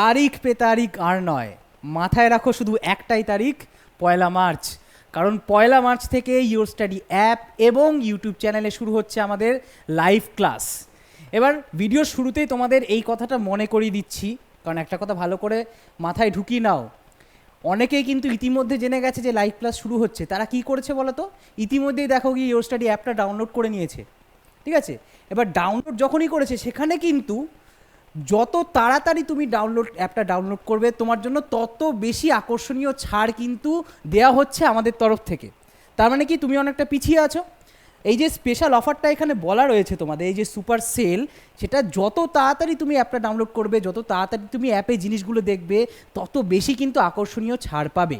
তারিখ পে তারিখ আর নয়। মাথায় রাখো শুধু একটাই তারিখ, পয়লা মার্চ। কারণ পয়লা মার্চ থেকে ইউর স্টাডি অ্যাপ এবং ইউটিউব চ্যানেলে শুরু হচ্ছে আমাদের লাইভ ক্লাস এবার ভিডিও শুরুতেই তোমাদের এই কথাটা মনে করিয়ে দিচ্ছি, কারণ একটা কথা ভালো করে মাথায় ঢুকিয়ে নাও। অনেকেই কিন্তু ইতিমধ্যে জেনে গেছে যে লাইভ ক্লাস শুরু হচ্ছে। তারা কি করেছে বলো তো? ইতিমধ্যেই দেখো কি ইউর স্টাডি অ্যাপটা ডাউনলোড করে নিয়েছে। ঠিক আছে? এবার ডাউনলোড যখনই করেছে, সেখানে কিন্তু যত তাড়াতাড়ি তুমি ডাউনলোড অ্যাপটা ডাউনলোড করবে, তোমার জন্য তত বেশি আকর্ষণীয় ছাড় কিন্তু দেওয়া হচ্ছে আমাদের তরফ থেকে। তার মানে কি, তুমি অনেকটা পিছিয়ে আছো। এই যে স্পেশাল অফারটা এখানে বলা রয়েছে তোমাদের, এই যে সুপার সেল সেটা যত তাড়াতাড়ি তুমি অ্যাপটা ডাউনলোড করবে, যত তাড়াতাড়ি তুমি অ্যাপে জিনিসগুলো দেখবে, তত বেশি কিন্তু আকর্ষণীয় ছাড় পাবে।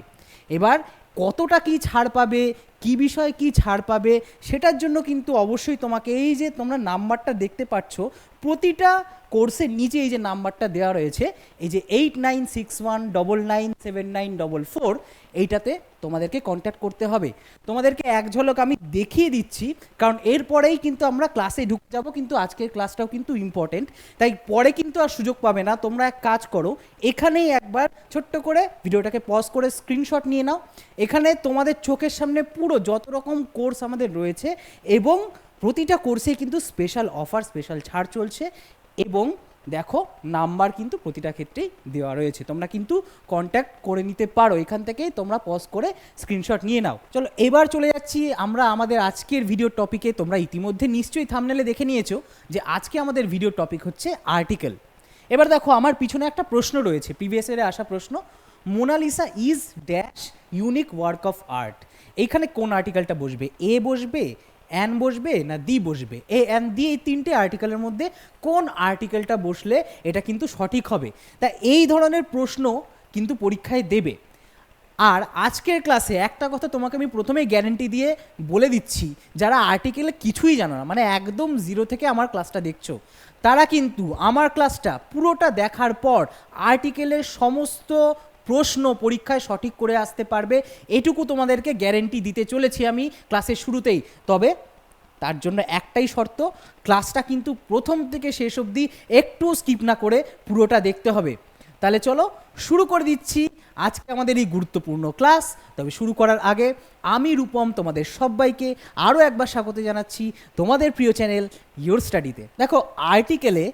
এবার কতটা কি ছাড় পাবে কি বিষয়ে কি ছাড় পাবে সেটার জন্য কিন্তু অবশ্যই তোমাকে এই যে তোমরা নাম্বারটা দেখতে পাচ্ছ, প্রতিটা কোর্সের নিচে এই যে নাম্বারটা দেওয়া রয়েছে, এই যে eight nine six one double nine seven nine double four, এইটাতে তোমাদেরকে কন্ট্যাক্ট করতে হবে। তোমাদেরকে এক ঝলক আমি দেখিয়ে দিচ্ছি, কারণ এরপরেই কিন্তু আমরা ক্লাসে ঢুকে যাব, কিন্তু আজকের ক্লাসটাও কিন্তু ইম্পর্টেন্ট তাই পরে কিন্তু আর সুযোগ পাবে না, তোমরা এক কাজ করো, এখানেই একবার ছোট্ট করে ভিডিওটাকে পজ করে স্ক্রিনশট নিয়ে নাও। এখানে তোমাদের চোখের সামনে পুরো যত রকম কোর্স আমাদের রয়েছে এবং প্রতিটা কোর্সে কিন্তু স্পেশাল অফার স্পেশাল ছাড় চলছে এবং দেখো নাম্বার কিন্তু প্রতিটা ক্ষেত্রেই দেওয়া রয়েছে। তোমরা কিন্তু কন্ট্যাক্ট করে নিতে পারো। এখান থেকেই তোমরা পজ করে স্ক্রিনশট নিয়ে নাও। চলো, এবার চলে যাচ্ছি আমরা আমাদের আজকের ভিডিও টপিকে তোমরা ইতিমধ্যে নিশ্চয়ই থামনেলে দেখে নিয়েছো যে আজকে আমাদের ভিডিও টপিক হচ্ছে আর্টিকেল এবার দেখো, আমার পিছনে একটা প্রশ্ন রয়েছে প্রিভিয়াস আসা প্রশ্ন। Mona Lisa is dash unique work of art এইখানে কোন আর্টিকেলটা বসবে? এ বসবে অ্যান বসবে, না দি বসবে? এ অ্যান দি এই তিনটে আর্টিকেলের মধ্যে কোন আর্টিকেলটা বসলে এটা কিন্তু সঠিক হবে? তা এই ধরনের প্রশ্ন কিন্তু পরীক্ষায় দেবে। আর আজকের ক্লাসে একটা কথা তোমাকে আমি প্রথমেই গ্যারেন্টি দিয়ে বলে দিচ্ছি, যারা আর্টিকেলে কিছুই জানো না মানে একদম জিরো থেকে আমার ক্লাসটা দেখছ, তারা কিন্তু আমার ক্লাসটা পুরোটা দেখার পর আর্টিকেলের সমস্ত প্রশ্ন পরীক্ষায় সঠিক করে আসতে পারবে। এটুকু তোমাদেরকে গ্যারেন্টি দিতে চলেছি আমি ক্লাসের শুরুতেই। তবে তার জন্য একটাই শর্ত ক্লাসটা কিন্তু প্রথম থেকে শেষ অবধি একটু স্কিপ না করে পুরোটা দেখতে হবে। তাহলে চলো শুরু করে দিচ্ছি আজকে আমাদের এই গুরুত্বপূর্ণ ক্লাস তবে শুরু করার আগে আমি, রূপম, তোমাদের সবাইকে আরও একবার স্বাগত জানাচ্ছি তোমাদের প্রিয় চ্যানেল ইয়োর স্টাডিতে দেখো আর্টিকেলে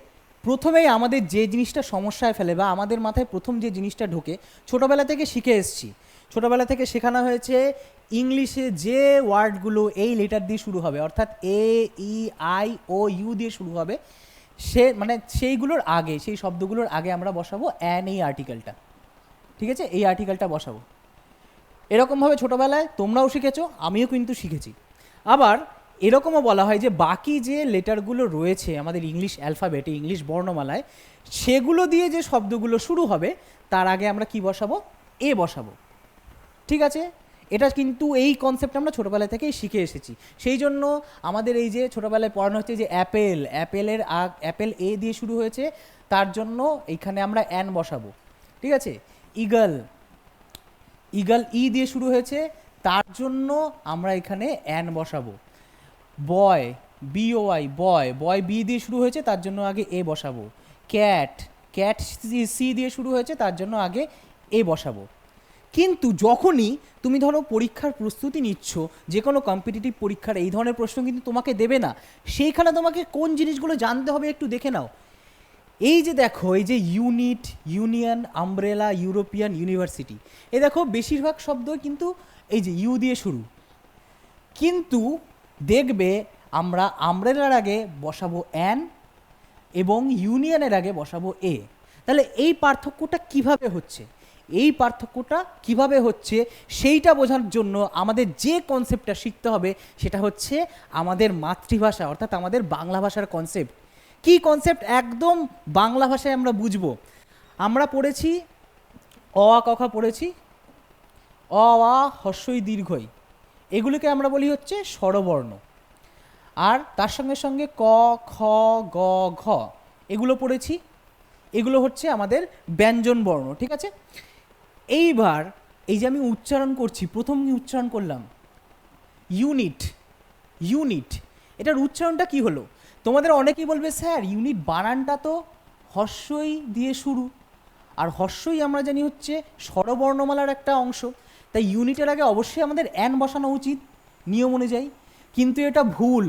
প্রথমেই আমাদের যে জিনিসটা সমস্যায় ফেলে বা আমাদের মাথায় প্রথম যে জিনিসটা ঢোকে, ছোটোবেলা থেকে শিখে এসছি। ছোটোবেলা থেকে শেখানো হয়েছে ইংলিশে যে ওয়ার্ডগুলো এই লেটার দিয়ে শুরু হবে, অর্থাৎ এ, ই, আই, ও, ইউ দিয়ে শুরু হবে, সে মানে সেইগুলোর আগে, সেই শব্দগুলোর আগে আমরা বসাবো অ্যান এই আর্টিকেলটা। ঠিক আছে? এই আর্টিকেলটা বসাবো। এরকমভাবে ছোটোবেলায় তোমরাও শিখেছো, আমিও কিন্তু শিখেছি। আবার এরকমও বলা হয় যে বাকি যে লেটারগুলো রয়েছে আমাদের ইংলিশ অ্যালফাবেটে, ইংলিশ বর্ণমালায়, সেগুলো দিয়ে যে শব্দগুলো শুরু হবে, তার আগে আমরা কি বসাবো? এ বসাবো। ঠিক আছে? এটা কিন্তু এই কনসেপ্ট আমরা ছোটোবেলা থেকেই শিখে এসেছি। সেই জন্য আমাদের এই যে ছোটোবেলায় পড়ানো হচ্ছে যে অ্যাপেল, অ্যাপেলের আগ অ্যাপেল এ দিয়ে শুরু হয়েছে, তার জন্য এইখানে আমরা অ্যান বসাবো। ঠিক আছে? ইগল। ইগল ই দিয়ে শুরু হয়েছে, তার জন্য আমরা এখানে অ্যান বসাবো। বয় বিওআই বয় বয় বি দিয়ে শুরু হয়েছে, তার জন্য আগে এ বসাবো। ক্যাট ক্যাট সি দিয়ে শুরু হয়েছে, তার জন্য আগে এ বসাবো। কিন্তু যখনই তুমি ধরো পরীক্ষার প্রস্তুতি নিচ্ছ যে কোনো কম্পিটিটিভ পরীক্ষার, এই ধরনের প্রশ্ন কিন্তু তোমাকে দেবে না। সেইখানে তোমাকে কোন জিনিসগুলো জানতে হবে একটু দেখে নাও। এই যে দেখো, এই যে unit union umbrella European university এ দেখো, বেশিরভাগ শব্দ কিন্তু এই যে ইউ দিয়ে শুরু। কিন্তু দেখবে আমরা আমব্রেলার আগে বসাবো অ্যান এবং ইউনিয়নের আগে বসাবো এ। তাহলে এই পার্থক্যটা কীভাবে হচ্ছে? এই পার্থক্যটা কীভাবে হচ্ছে? সেইটা বোঝার জন্য আমাদের যে কনসেপ্টটা শিখতে হবে সেটা হচ্ছে আমাদের মাতৃভাষা, অর্থাৎ আমাদের বাংলা ভাষার কনসেপ্ট কি কনসেপ্ট একদম বাংলা ভাষায় আমরা বুঝব। আমরা পড়েছি, অ আ কখা পড়েছি, অ, আ হর্ষই দীর্ঘই। এগুলিকে আমরা বলি হচ্ছে স্বরবর্ণ। আর তার সঙ্গে সঙ্গে ক, খ, গ, ঘ এগুলো পড়েছি। এগুলো হচ্ছে আমাদের ব্যঞ্জন বর্ণ, ঠিক আছে? এইবার এই যে আমি উচ্চারণ করছি, প্রথম উচ্চারণ করলাম? Unit unit. এটার উচ্চারণটা কি হলো? তোমাদের অনেকেই বলবে, স্যার, ইউনিট বানানটা তো হর্ষই দিয়ে শুরু। আর হর্ষই আমরা জানি হচ্ছে স্বরবর্ণমালার একটা অংশ। তাই ইউনিটের আগে অবশ্যই আমাদের অ্যান বসানো উচিত, নিয়ম অনুযায়ী। কিন্তু এটা ভুল।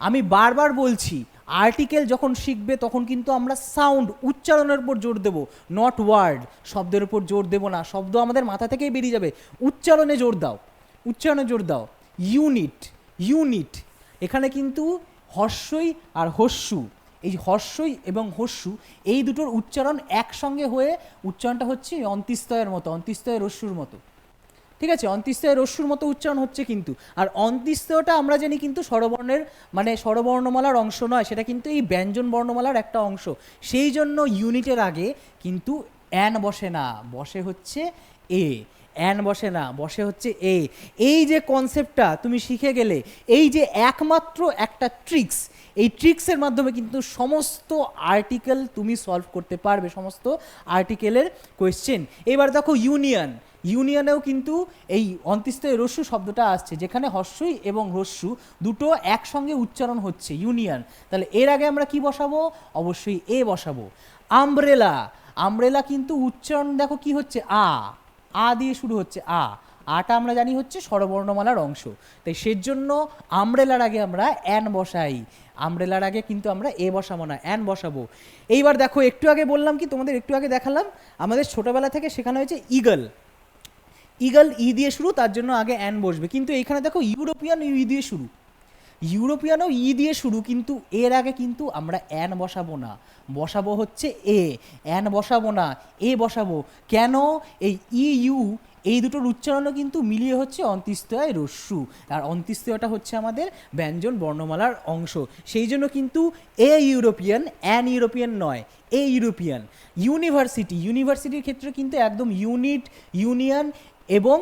আমি বারবার বলছি আর্টিকেল যখন শিখবে তখন কিন্তু আমরা সাউন্ড উচ্চারণের উপর জোর দেব নট ওয়ার্ড শব্দের উপর জোর দেব না, শব্দ আমাদের মাথা থেকেই বেরিয়ে যাবে। উচ্চারণে জোর দাও, উচ্চারণে জোর দাও। ইউনিট ইউনিট এখানে কিন্তু হর্ষই আর হস্যু এই হর্ষই এবং হস্যু এই দুটোর উচ্চারণ একসঙ্গে হয়ে উচ্চারণটা হচ্ছে অন্তিস্তয়ের মতো অন্তিস্তয়ের হস্যুর মতো। ঠিক আছে অন্তিস্তয়ের রস্যুর মতো উচ্চারণ হচ্ছে কিন্তু। আর অন্তিস্তয়টা আমরা জানি কিন্তু স্বরবর্ণের মানে স্বরবর্ণমালার অংশ নয়, সেটা কিন্তু এই ব্যঞ্জন বর্ণমালার একটা অংশ। সেই জন্য ইউনিটের আগে কিন্তু অ্যান বসে না, বসে হচ্ছে এ। অ্যান বসে না, বসে হচ্ছে এ। এই যে কনসেপ্টটা তুমি শিখে গেলে, এই যে একমাত্র একটা ট্রিক্স এই ট্রিক্সের মাধ্যমে কিন্তু সমস্ত আর্টিকেল তুমি সলভ করতে পারবে, সমস্ত আর্টিকেলের কোয়েশ্চেন এবার দেখো ইউনিয়ন ইউনিয়নেও কিন্তু এই অন্তিস্তয় রস্যু শব্দটা আসছে, যেখানে হর্ষই এবং হস্যু দুটো একসঙ্গে উচ্চারণ হচ্ছে, ইউনিয়ন। তাহলে এর আগে আমরা কি বসাবো? অবশ্যই এ বসাবো। আমব্রেলা। আমব্রেলা কিন্তু উচ্চারণ, দেখো কি হচ্ছে? আ। আ দিয়ে শুরু হচ্ছে, আ। আটা আমরা জানি হচ্ছে স্বরবর্ণমালার অংশ। তাই সেজন্য আমব্রেলার আগে আমরা অ্যান বসাই। আমব্রেলার আগে কিন্তু আমরা এ বসাবো না, অ্যান বসাবো। এইবার দেখো, একটু আগে বললাম কি, তোমাদের একটু আগে দেখালাম, আমাদের ছোটবেলা থেকে শেখানো হয়েছে ইগল। ইগল ই দিয়ে শুরু, তার জন্য আগে অ্যান বসবে। কিন্তু এইখানে দেখো ইউরোপিয়ান ই দিয়ে শুরু। ইউরোপিয়ানও ই দিয়ে শুরু, কিন্তু এর আগে কিন্তু আমরা অ্যান বসাবো না। বসাবো হচ্ছে এ। অ্যান বসাবো না, এ বসাবো। কেন? এই ই ইউ এই দুটোর উচ্চারণও কিন্তু মিলিয়ে হচ্ছে অন্তিস্তয় রস্যু। আর অন্তিস্তয়টা হচ্ছে আমাদের ব্যঞ্জন বর্ণমালার অংশ। সেই জন্য কিন্তু এ ইউরোপিয়ান, অ্যান ইউরোপিয়ান নয়, এ ইউরোপিয়ান। ইউনিভার্সিটি, ইউনিভার্সিটির ক্ষেত্রে কিন্তু একদম ইউনিট, ইউনিয়ন এবং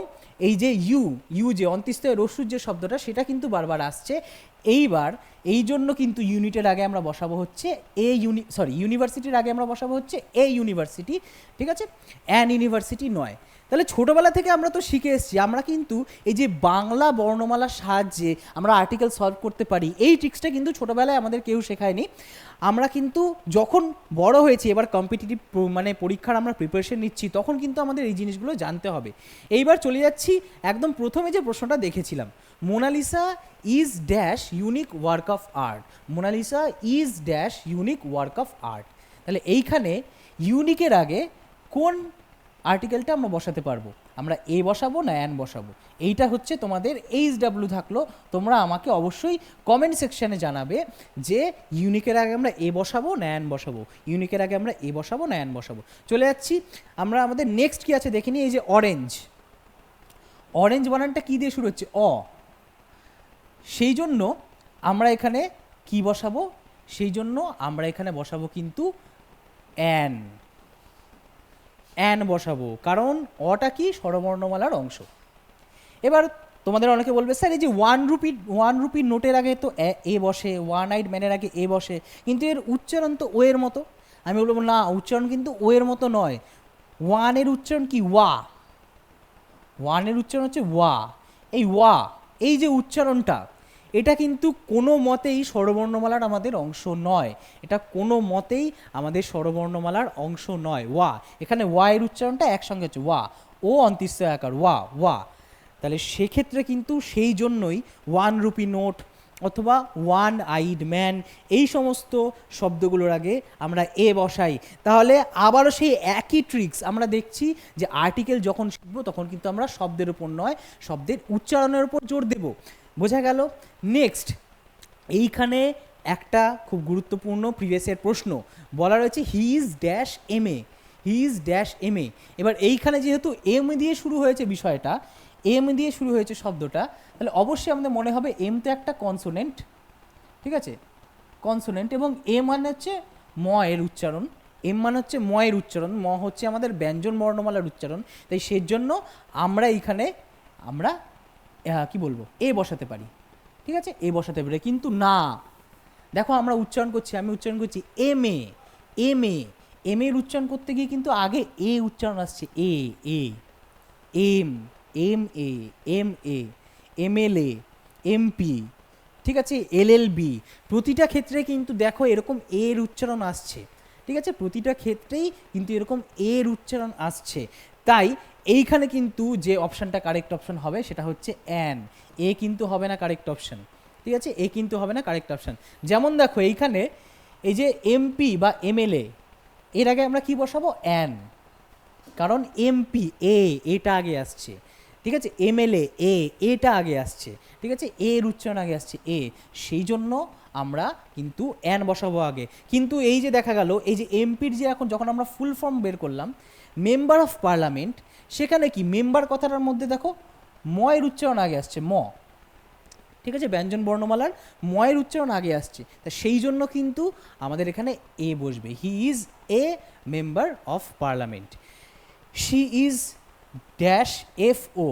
এই যে ইউ ইউ যে অন্তিস্তয় রসুর যে শব্দটা, সেটা কিন্তু বারবার আসছে। এইবার এই জন্য কিন্তু ইউনিটের আগে আমরা বসাবো হচ্ছে এ ইউনি সরি ইউনিভার্সিটির আগে আমরা বসাবো হচ্ছে এ ইউনিভার্সিটি, ঠিক আছে? অ্যান ইউনিভার্সিটি নয়। তাহলে ছোটোবেলা থেকে আমরা তো শিখে এসেছি, আমরা কিন্তু এই যে বাংলা বর্ণমালার সাহায্যে আমরা আর্টিকেল সলভ করতে পারি, এই ট্রিক্সটা কিন্তু ছোটোবেলায় আমাদের কেউ শেখায়নি। আমরা কিন্তু যখন বড় হয়েছি, এবার কম্পিটিটিভ মানে পরীক্ষার আমরা প্রিপারেশন নিচ্ছি, তখন কিন্তু আমাদের এই জিনিসগুলো জানতে হবে। এইবার চলে যাচ্ছি একদম প্রথমে যে প্রশ্নটা দেখেছিলাম, Mona Lisa is dash unique work of art, Mona Lisa is dash unique work of art. তাহলে এইখানে ইউনিকের আগে কোন আর্টিকেলটা আমরা বসাতে পারব। আমরা এ বসাবো না অ্যান বসাবো। এইটা হচ্ছে তোমাদের এইচ ডাব্লু থাকল। তোমরা আমাকে অবশ্যই কমেন্ট সেকশানে জানাবে যে ইউনিকের আগে আমরা এ বসাবো না অ্যান বসাবো। ইউনিকের আগে আমরা এ বসাবো না অ্যান বসাবো। চলে যাচ্ছি। আমরা আমাদের নেক্সট কি আছে দেখে নিই, এই যে অরেঞ্জ অরেঞ্জ বানানটা কি দিয়ে শুরু হচ্ছে? অ। সেই জন্য আমরা এখানে কি বসাবো? সেই জন্য আমরা এখানে বসাবো কিন্তু অ্যান অ্যান বসাবো, কারণ অটা কি স্বরবর্ণমালার অংশ। এবার তোমাদের অনেকে বলবে, স্যার, এই যে ওয়ান রুপি ওয়ান রুপির নোটের আগে তো এ- বসে ওয়ান আইড ম্যানের আগে এ বসে, কিন্তু এর উচ্চারণ তো ও এর মতো। আমি বলব, না, উচ্চারণ কিন্তু ও এর মতো নয়। ওয়ানের উচ্চারণ কি ওয়া ওয়ানের উচ্চারণ হচ্ছে ওয়া এই ওয়া এই যে উচ্চারণটা এটা কিন্তু কোনো মতেই স্বরবর্ণমালার আমাদের অংশ নয়। এটা কোনো মতেই আমাদের স্বরবর্ণমালার অংশ নয়। ওয়া, এখানে ওয়া এর উচ্চারণটা একসঙ্গে হচ্ছে ওয়া। ও অন্তিস্তয় আকার ওয়া ওয়া। তাহলে সেক্ষেত্রে কিন্তু সেই জন্যই ওয়ান রুপি নোট অথবা ওয়ান আইড ম্যান এই সমস্ত শব্দগুলোর আগে আমরা এ বসাই। তাহলে আবারও সেই একই ট্রিক্স আমরা দেখছি যে আর্টিকেল যখন শিখব তখন কিন্তু আমরা শব্দের উপর নয়, শব্দের উচ্চারণের উপর জোর দেব। বোঝা গেল? নেক্সট এইখানে একটা খুব গুরুত্বপূর্ণ প্রিভিয়াসের প্রশ্ন বলা রয়েছে he is dash M A he is dash M A এবার এইখানে যেহেতু এম দিয়ে শুরু হয়েছে বিষয়টা এম দিয়ে শুরু হয়েছে শব্দটা, তাহলে অবশ্যই আমাদের মনে হবে এম তো একটা কনসোনেন্ট ঠিক আছে? কনসোনেন্ট এবং এ মানে হচ্ছে ম এর উচ্চারণ এম মানে হচ্ছে ম এর উচ্চারণ, ম হচ্ছে আমাদের ব্যঞ্জন বর্ণমালার উচ্চারণ, তাই সেজন্য আমরা এইখানে আমরা কি বলব? এ বসাতে পারি, ঠিক আছে? এ বসাতে পারি, কিন্তু না। দেখো আমরা উচ্চারণ করছি, আমি উচ্চারণ করছি M A M A M এর উচ্চারণ করতে গিয়ে কিন্তু আগে এ উচ্চারণ আসছে A A M M A M A M L A MP ঠিক আছে? এল এল বি প্রতিটা ক্ষেত্রে কিন্তু দেখো এরকম এর উচ্চারণ আসছে, ঠিক আছে? প্রতিটা ক্ষেত্রেই কিন্তু এরকম এর উচ্চারণ আসছে। তাই এইখানে কিন্তু যে অপশানটা কারেক্ট অপশন হবে সেটা হচ্ছে অ্যান এ কিন্তু হবে না কারেক্ট অপশন ঠিক আছে? এ কিন্তু হবে না কারেক্ট অপশন যেমন দেখো এইখানে এই যে এমপি বা এমএলএ এর আগে আমরা কি বসাবো? অ্যান কারণ এমপি এ এটা আগে আসছে। ঠিক আছে? এমএলএ এ এটা আগে আসছে। ঠিক আছে? এর উচ্চারণ আগে আসছে এ সেই জন্য আমরা কিন্তু অ্যান বসাবো আগে। কিন্তু এই যে দেখা গেল, এই যে এমপির যে এখন যখন আমরা ফুল ফর্ম বের করলাম মেম্বার অফ পার্লামেন্ট সেখানে কি? মেম্বার কথাটার মধ্যে দেখো ময়ের উচ্চারণ আগে আসছে, ম। ঠিক আছে? ব্যঞ্জন বর্ণমালার ময়ের উচ্চারণ আগে আসছে। তা সেই জন্য কিন্তু আমাদের এখানে এ বসবে। He is a member of parliament she is dash F O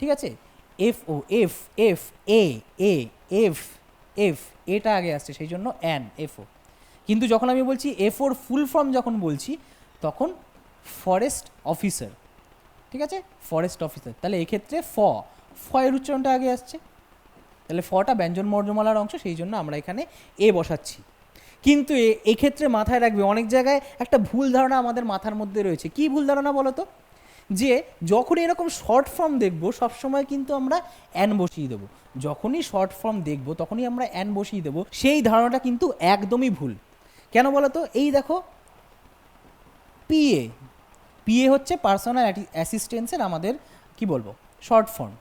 ঠিক আছে? F O F F A A F F এটা আগে আসছে, সেই জন্য অ্যান এফ ও কিন্তু যখন আমি বলছি এফ ওর ফুল ফর্ম যখন বলছি, তখন ফরেস্ট অফিসার ঠিক আছে? ফরেস্ট অফিসার তাহলে এক্ষেত্রে ফ ফ এর উচ্চারণটা আগে আসছে। তাহলে ফটা ব্যঞ্জন বর্ণমালার অংশ, সেই জন্য আমরা এখানে এ বসাচ্ছি। কিন্তু এক্ষেত্রে মাথায় রাখবে অনেক জায়গায় একটা ভুল ধারণা আমাদের মাথার মধ্যে রয়েছে। কি ভুল ধারণা বলো তো যে যখন এরকম শর্ট ফর্ম দেখব, সবসময় কিন্তু আমরা অ্যান বসিয়ে দেবো। যখনই শর্ট ফর্ম দেখব, তখনই আমরা অ্যান বসিয়ে দেবো। সেই ধারণাটা কিন্তু একদমই ভুল। কেন বলো তো এই দেখো পিএ পিএ হচ্ছে পার্সোনাল অ্যাসিস্ট্যান্সের আমাদের, কি বলব শর্ট ফর্ম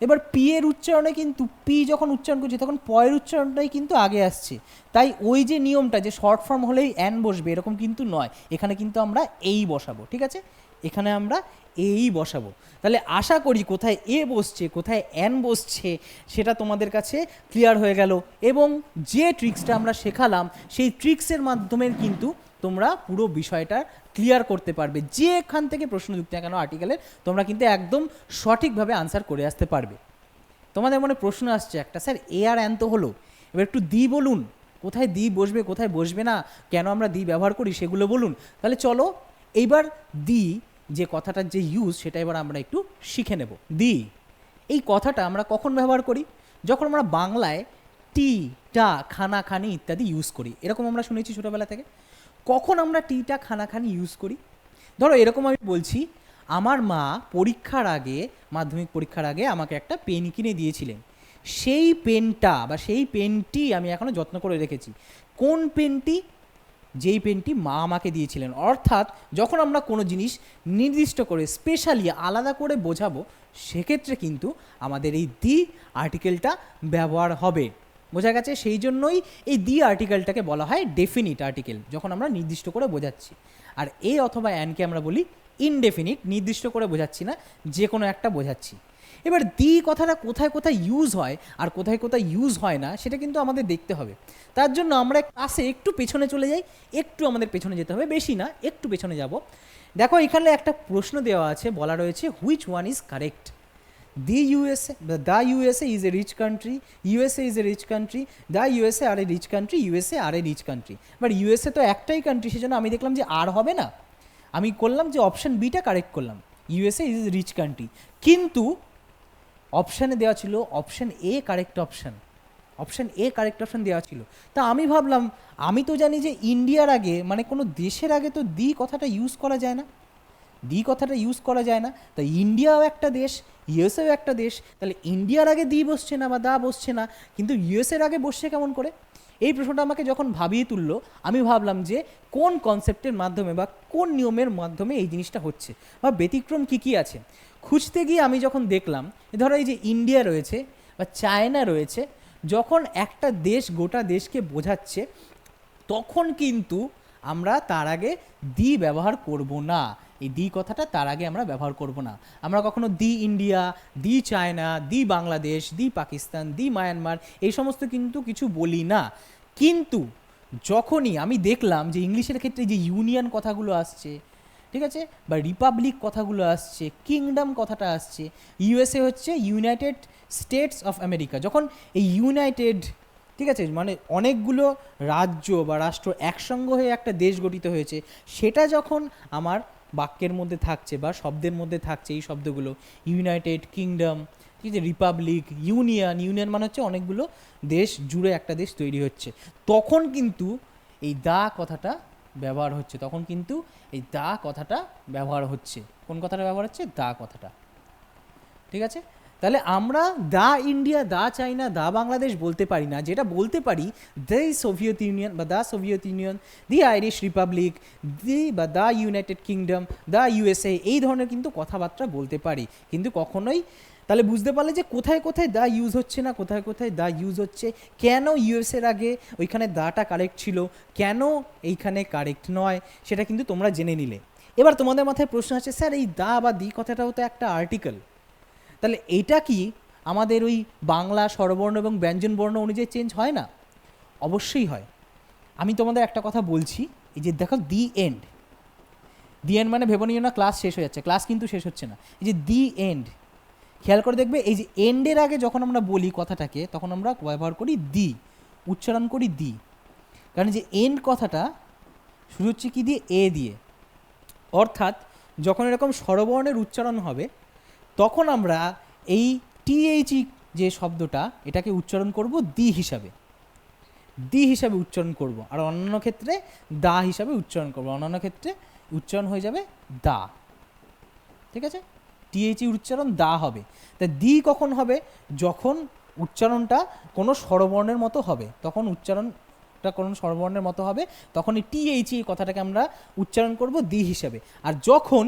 এবার পি এর উচ্চারণে কিন্তু পি যখন উচ্চারণ করছি, তখন পয়ের উচ্চারণটাই কিন্তু আগে আসছে। তাই ওই যে নিয়মটা যে শর্ট ফর্ম হলেই অ্যান বসবে, এরকম কিন্তু নয়। এখানে কিন্তু আমরা এই বসাবো, ঠিক আছে? এখানে আমরা এই বসাবো। তাহলে আশা করি কোথায় এ বসছে, কোথায় অ্যান বসছে, সেটা তোমাদের কাছে ক্লিয়ার হয়ে গেল। এবং যে ট্রিক্সটা আমরা শেখালাম, সেই ট্রিক্সের মাধ্যমে কিন্তু তোমরা পুরো বিষয়টা ক্লিয়ার করতে পারবে। যে এখান থেকে প্রশ্ন যুক্তি কেন আর্টিকেলের তোমরা কিন্তু একদম সঠিকভাবে আনসার করে আসতে পারবে। তোমাদের মনে প্রশ্ন আসছে একটা, স্যার, এ আর অ্যান তো হলো? এবার একটু দি বলুন। কোথায় দি বসবে, কোথায় বসবে না? কেন আমরা দি ব্যবহার করি সেগুলো বলুন। তাহলে চলো, এইবার দি যে কথাটার যে ইউজ সেটা এবার আমরা একটু শিখে নেব। দি এই কথাটা আমরা কখন ব্যবহার করি? যখন আমরা বাংলায় টি টা খানা খানি ইত্যাদি ইউজ করি। এরকম আমরা শুনেছি ছোটোবেলা থেকে। কখন আমরা টিটা খানা খানি ইউজ করি? ধরো এরকম আমি বলছি, আমার মা পরীক্ষার আগে, মাধ্যমিক পরীক্ষার আগে আমাকে একটা পেন কিনে দিয়েছিলেন। সেই পেনটা বা সেই পেনটি আমি এখনও যত্ন করে রেখেছি। কোন পেনটি যেই পেনটি মা আমাকে দিয়েছিলেন। অর্থাৎ যখন আমরা কোনো জিনিস নির্দিষ্ট করে স্পেশালি আলাদা করে বোঝাবো, সেক্ষেত্রে কিন্তু আমাদের এই দি আর্টিকেলটা ব্যবহার হবে। বোঝা গেছে? সেই জন্যই এই দি আর্টিকেলটাকে বলা হয় ডেফিনিট আর্টিকেল যখন আমরা নির্দিষ্ট করে বোঝাচ্ছি। আর এ অথবা অ্যানকে আমরা বলি ইনডেফিনিট নির্দিষ্ট করে বোঝাচ্ছি না যে কোনো একটা বোঝাচ্ছি। এবার দি কথাটা কোথায় কোথায় ইউজ হয় আর কোথায় কোথায় ইউজ হয় না, সেটা কিন্তু আমাদের দেখতে হবে। তার জন্য আমরা ক্লাসে একটু পেছনে চলে যাই, একটু আমাদের পেছনে যেতে হবে, বেশি না, একটু পেছনে যাব। দেখো, এখানে একটা প্রশ্ন দেওয়া আছে, বলা রয়েছে which one is correct the USA the USA is a rich country USA is a rich country the USA are a rich country USA are a rich country but USA তো একটাই কান্ট্রি সেজন্য আমি দেখলাম যে আর হবে না। আমি করলাম যে অপশন বিটা কারেক্ট করলাম। ইউএসএ ইজ রিচ কান্ট্রি কিন্তু অপশানে দেওয়া ছিল option A correct option option A correct option দেওয়া ছিল। তা আমি ভাবলাম, আমি তো জানি যে ইন্ডিয়ার আগে মানে কোনো দেশের আগে তো দি কথাটা ইউজ করা যায় না। দি কথাটা ইউজ করা যায় না। তা ইন্ডিয়াও একটা দেশ ইউএসএও একটা দেশ, তাহলে ইন্ডিয়ার আগে দি বসছে না বা দা বসছে না, কিন্তু ইউএসএর আগে বসছে কেমন করে? এই প্রশ্নটা আমাকে যখন ভাবিয়ে তুললো, আমি ভাবলাম যে কোন কনসেপ্টের মাধ্যমে বা কোন নিয়মের মাধ্যমে এই জিনিসটা হচ্ছে বা ব্যতিক্রম কী কী আছে? খুঁজতে গিয়ে আমি যখন দেখলাম ধরো এই যে ইন্ডিয়া রয়েছে বা চায়না রয়েছে, যখন একটা দেশ গোটা দেশকে বোঝাচ্ছে, তখন কিন্তু আমরা তার আগে দি ব্যবহার করব না। এই দি কথাটা তার আগে আমরা ব্যবহার করব না। আমরা কখনো the India the China the Bangladesh the Pakistan the Myanmar এই সমস্ত কিন্তু কিছু বলি না। কিন্তু যখনই আমি দেখলাম যে ইংলিশের ক্ষেত্রে যে ইউনিয়ন কথাগুলো আসছে ঠিক আছে? বা রিপাবলিক কথাগুলো আসছে কিংডম কথাটা আসছে। ইউএসএ হচ্ছে ইউনাইটেড স্টেটস অফ আমেরিকা যখন এই ইউনাইটেড ঠিক আছে? মানে অনেকগুলো রাজ্য বা রাষ্ট্র একসঙ্গে হয়ে একটা দেশ গঠিত হয়েছে, সেটা যখন আমার বাক্যের মধ্যে থাকছে বা শব্দের মধ্যে থাকছে এই শব্দগুলো ইউনাইটেড কিংডম ঠিক আছে? রিপাবলিক ইউনিয়ন ইউনিয়ন মানে হচ্ছে অনেকগুলো দেশ জুড়ে একটা দেশ তৈরি হচ্ছে। তখন কিন্তু এই দা কথাটা ব্যবহার হচ্ছে, তখন কিন্তু এই দা কথাটা ব্যবহার হচ্ছে। কোন কথাটা ব্যবহার হচ্ছে? দা কথাটা। ঠিক আছে? তাহলে আমরা দা ইন্ডিয়া, দা চাইনা, দা বাংলাদেশ বলতে পারি না। যেটা বলতে পারি দ্য সোভিয়েত ইউনিয়ন বা the Soviet Union, the Irish Republic, the বা the United Kingdom the USA, এই ধরনের কিন্তু কথাবার্তা বলতে পারি। কিন্তু কখনোই তাহলে বুঝতে পারলে যে কোথায় কোথায় দা ইউজ হচ্ছে না, কোথায় কোথায় দা ইউজ হচ্ছে, কেন ইউএসএর আগে ওইখানে দাটা কারেক্ট ছিল, কেন এইখানে কারেক্ট নয়, সেটা কিন্তু তোমরা জেনে নিলে। এবার তোমাদের মাথায় প্রশ্ন আছে স্যার, এই দা বা দি কথাটাও তো একটা আর্টিকেল তাহলে এটা কি আমাদের ওই বাংলা স্বরবর্ণ এবং ব্যঞ্জন বর্ণ অনুযায়ী চেঞ্জ হয় না? অবশ্যই হয়। আমি তোমাদের একটা কথা বলছি, এই যে দেখো দি এন্ড দি এন্ড মানে ভেবে নিও না ক্লাস শেষ হয়ে যাচ্ছে ক্লাস কিন্তু শেষ হচ্ছে না। এই যে দি এন্ড খেয়াল করে দেখবে, এই যে এন্ডের আগে যখন আমরা বলি কথাটাকে, তখন আমরা ব্যবহার করি দি, উচ্চারণ করি দি। কারণ যে এন্ড কথাটা, শুরু হচ্ছে কি দিয়ে? এ দিয়ে। অর্থাৎ যখন এরকম স্বরবর্ণের উচ্চারণ হবে, তখন আমরা এই টিএইচই যে শব্দটা, এটাকে উচ্চারণ করব দি হিসাবে। দি হিসাবে উচ্চারণ করব। আর অন্যান্য ক্ষেত্রে দা হিসাবে উচ্চারণ করব। অন্যান্য ক্ষেত্রে উচ্চারণ হয়ে যাবে দা। ঠিক আছে? টিএইচই উচ্চারণ দা হবে। তা দি কখন হবে? যখন উচ্চারণটা কোনো স্বরবর্ণের মতো হবে, তখন উচ্চারণটা কোনো স্বরবর্ণের মতো হবে, তখন এই টিএইচই কথাটাকে আমরা উচ্চারণ করব দি হিসাবে। আর যখন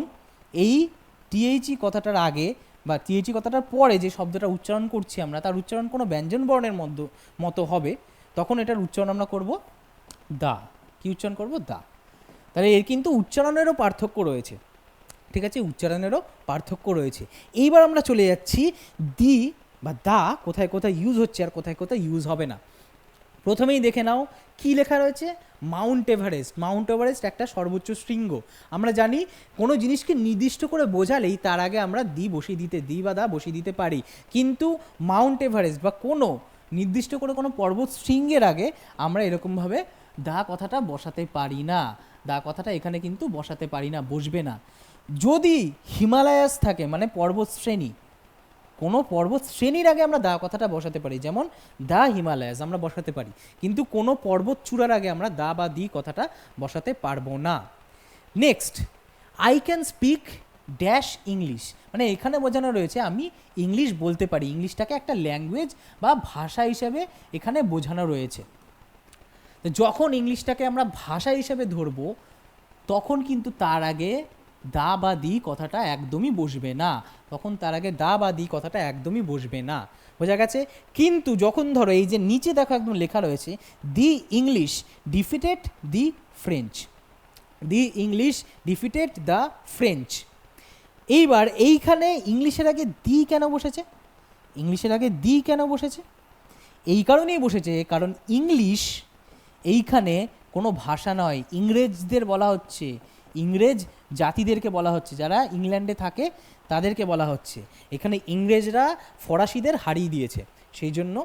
এই টিএইচই কথাটার আগে বা টিএইচই কথাটার পরে যে শব্দটা উচ্চারণ করছি আমরা, তার উচ্চারণ কোনো ব্যঞ্জন বর্ণের মধ্য, মতো হবে, তখন এটার উচ্চারণ আমরা করব দা। কি উচ্চারণ করব? দা। তাহলে এর কিন্তু উচ্চারণেরও পার্থক্য রয়েছে। ঠিক আছে, উচ্চারণেরও পার্থক্য রয়েছে। এইবার আমরা চলে যাচ্ছি দি বা দা, কোথায় কোথায় ইউজ হচ্ছে আর কোথায় কোথায় ইউজ হবে না। প্রথমেই দেখে নাও, কি লেখা রয়েছে? Mount Everest. মাউন্ট এভারেস্ট একটা সর্বোচ্চ শৃঙ্গ। আমরা জানি কোনো জিনিসকে নির্দিষ্ট করে বোঝালেই তার আগে আমরা দি বসিয়ে দিতে, দি বা দা বসিয়ে দিতে পারি। কিন্তু মাউন্ট এভারেস্ট বা কোনো নির্দিষ্ট করে কোনো পর্বত শৃঙ্গের আগে আমরা এরকমভাবে দা কথাটা বসাতে পারি না। দা কথাটা এখানে কিন্তু বসাতে পারি না, বসবে না। যদি হিমালয়াস থাকে মানে পর্বত শ্রেণি, কোনো পর্বত শ্রেণির আগে আমরা দা কথাটা বসাতে পারি, যেমন দা হিমালয়াস আমরা বসাতে পারি, কিন্তু কোনো পর্বত চূড়ার আগে আমরা দা বা দি কথাটা বসাতে পারব না। Next I can speak dash English মানে এখানে বোঝানো রয়েছে আমি ইংলিশ বলতে পারি, ইংলিশটাকে একটা ল্যাঙ্গুয়েজ বা ভাষা হিসেবে এখানে বোঝানো রয়েছে। যখন ইংলিশটাকে আমরা ভাষা হিসেবে ধরবো, তখন কিন্তু তার আগে দা বা দি কথাটা একদমই বসবে না। তখন তার আগে দা বা দি কথাটা একদমই বসবে না। বোঝা গেছে? কিন্তু যখন ধরো এই যে নিচে দেখো একদম লেখা রয়েছে, the English defeated the French. The English defeated the French. এইবার এইখানে ইংলিশের আগে দি কেন বসেছে? ইংলিশের আগে দি কেন বসেছে? এই কারণেই বসেছে, কারণ ইংলিশ এইখানে কোনো ভাষা নয়। ইংরেজদের বলা হচ্ছে। ইংরেজ জাতিদেরকে বলা হচ্ছে, যারা ইংল্যান্ডে থাকে তাদেরকে বলা হচ্ছে। এখানে ইংরেজরা ফরাসিদের হারিয়ে দিয়েছে। সেই জন্য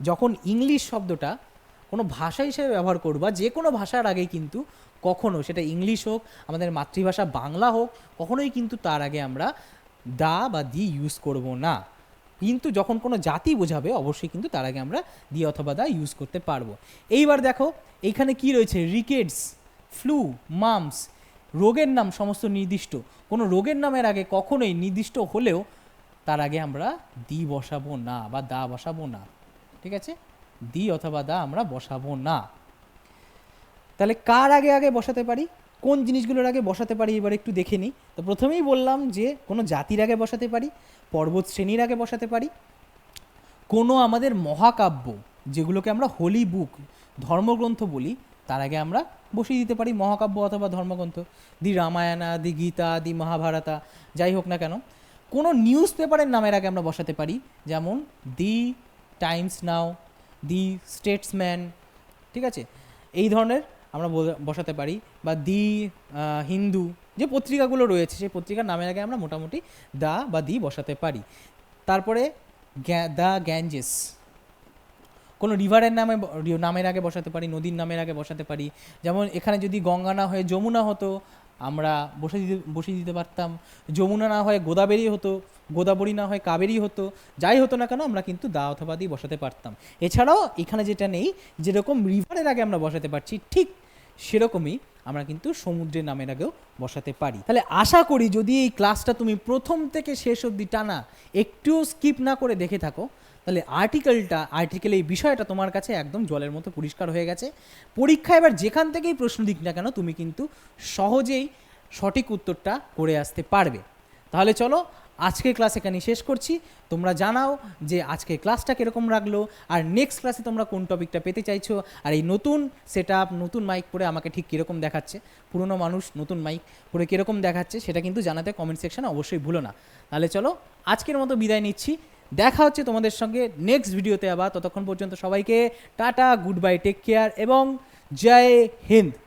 যখন ইংলিশ শব্দটা কোনো ভাষা হিসেবে ব্যবহার করবা যে কোনো ভাষার আগে কিন্তু কখনো, সেটা ইংলিশ হোক, আমাদের মাতৃভাষা বাংলা হোক, কখনোই কিন্তু তার আগে আমরা দা বা দি ইউজ করব না। কিন্তু যখন কোনো জাতি বোঝাবে, অবশ্যই কিন্তু তার আগে আমরা দি অথবা দা ইউজ করতে পারব। এইবার দেখো এইখানে কি রয়েছে? রিকেটস, ফ্লু, মামস রোগের নাম সমস্ত নির্দিষ্ট। কোনো রোগের নামের আগে কখনোই নির্দিষ্ট হলেও তার আগে আমরা দি বসাবো না বা দা বসাবো না। ঠিক আছে? দি অথবা দা আমরা বসাবো না। তাহলে কার আগে আগে বসাতে পারি? কোন জিনিসগুলোর আগে বসাতে পারি? এবার একটু দেখে নিই। তো প্রথমেই বললাম যে কোনো জাতির আগে বসাতে পারি, পর্বত শ্রেণির আগে বসাতে পারি। কোনো আমাদের মহাকাব্য, যেগুলোকে আমরা হোলি বুক, ধর্মগ্রন্থ বলি, তার আগে আমরা বসিয়ে দিতে পারি মহাকাব্য অথবা ধর্মগ্রন্থ। দি রামায়ণা, দি গীতা, দি মহাভারতা, যাই হোক না কেন। কোনো নিউজ পেপারের নামের আগে আমরা বসাতে পারি, যেমন দি টাইমস নাও, দি স্টেটসম্যান, ঠিক আছে? এই ধরনের আমরা বসাতে পারি, বা দি হিন্দু, যে পত্রিকাগুলো রয়েছে, সেই পত্রিকার নামের আগে আমরা মোটামুটি দা বা দি বসাতে পারি। তারপরে দ্য গ্যাঞ্জেস। কোনো রিভারের নামে নামের আগে বসাতে পারি, নদীর নামের আগে বসাতে পারি। যেমন এখানে যদি গঙ্গা না হয়ে যমুনা হতো, আমরা বসে দিতে, বসিয়ে দিতে পারতাম। যমুনা না হয় গোদাবেরি হতো, গোদাবরী না হয় কাবেরি হতো, যাই হতো না কেন, আমরা কিন্তু দা অথবা দিয়ে বসাতে পারতাম। এছাড়াও এখানে যেটা নেই, যেরকম রিভারের আগে আমরা বসাতে পারছি, ঠিক সেরকমই আমরা কিন্তু সমুদ্রের নামের আগেও বসাতে পারি। তাহলে আশা করি যদি এই ক্লাসটা তুমি প্রথম থেকে শেষ অবধি টানা, একটুও স্কিপ না করে দেখে থাকো তাহলে আর্টিকেলটা আর্টিকেল এই বিষয়টা তোমার কাছে একদম জলের মতো পরিষ্কার হয়ে গেছে। পরীক্ষা এবার যেখান থেকেই প্রশ্ন দিক না কেন, তুমি কিন্তু সহজেই সঠিক উত্তরটা করে আসতে পারবে। তাহলে চলো, আজকের ক্লাস এখানে শেষ করছি। তোমরা জানাও যে আজকের ক্লাসটা কীরকম রাখল আর নেক্সট ক্লাসে তোমরা কোন টপিকটা পেতে চাইছো, আর এই নতুন সেট নতুন মাইক পরে আমাকে ঠিক কীরকম দেখাচ্ছে, পুরনো মানুষ, নতুন মাইক পরে কীরকম দেখাচ্ছে, সেটা কিন্তু জানাতে কমেন্ট সেকশনে অবশ্যই ভুলো না। তাহলে চলো, আজকের মতো বিদায় নিচ্ছি। দেখা হচ্ছে তোমাদের সঙ্গে নেক্সট ভিডিওতে আবার। ততক্ষণ পর্যন্ত সবাইকে tata good bye take care এবং জয় হিন্দ।